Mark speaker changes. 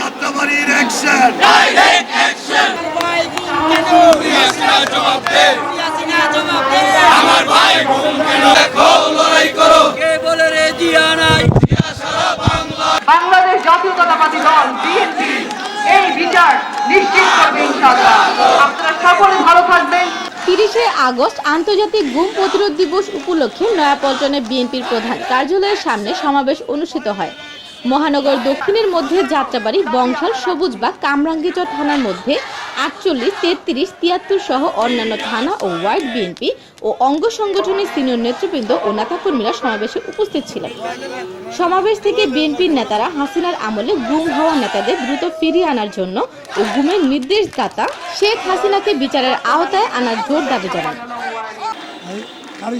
Speaker 1: যাত্রাবাড়ির action
Speaker 2: কে বলে রে জিয়া নাই
Speaker 3: বাংলাদেশ জাতীয়তাবাদী দল বিএনপি এই বিচার নিশ্চিত করবে ইনশাআল্লাহ। আপনারা সকলে ভালো থাকবেন।
Speaker 4: তিরিশে আগস্ট আন্তর্জাতিক গুম প্রতিরোধ দিবস উপলক্ষে নয়াপল্টনে বিএনপির প্রধান কার্যালয়ের সামনে সমাবেশ অনুষ্ঠিত হয়। মহানগর দক্ষিণের মধ্যে যাত্রাবাড়ি, বংশাল, সবুজ বা কামরাঙ্গীচর থানার মধ্যে আটচল্লিশ, তেত্রিশ, তিয়াত্তর সহ অন্যান্য থানা ও ওয়ার্ড বিএনপি ও অঙ্গ সংগঠনের সিনিয়র নেতৃবৃন্দ ও নেতাকর্মীরা সমাবেশে উপস্থিত ছিলেন। সমাবেশ থেকে বিএনপির নেতারা হাসিনার আমলে গুম হওয়া নেতাদের দ্রুত ফিরিয়ে আনার জন্য ও গুমের নির্দেশদাতা শেখ হাসিনাকে বিচারের আওতায় আনার জোর দাবি জানান।
Speaker 5: গাড়ি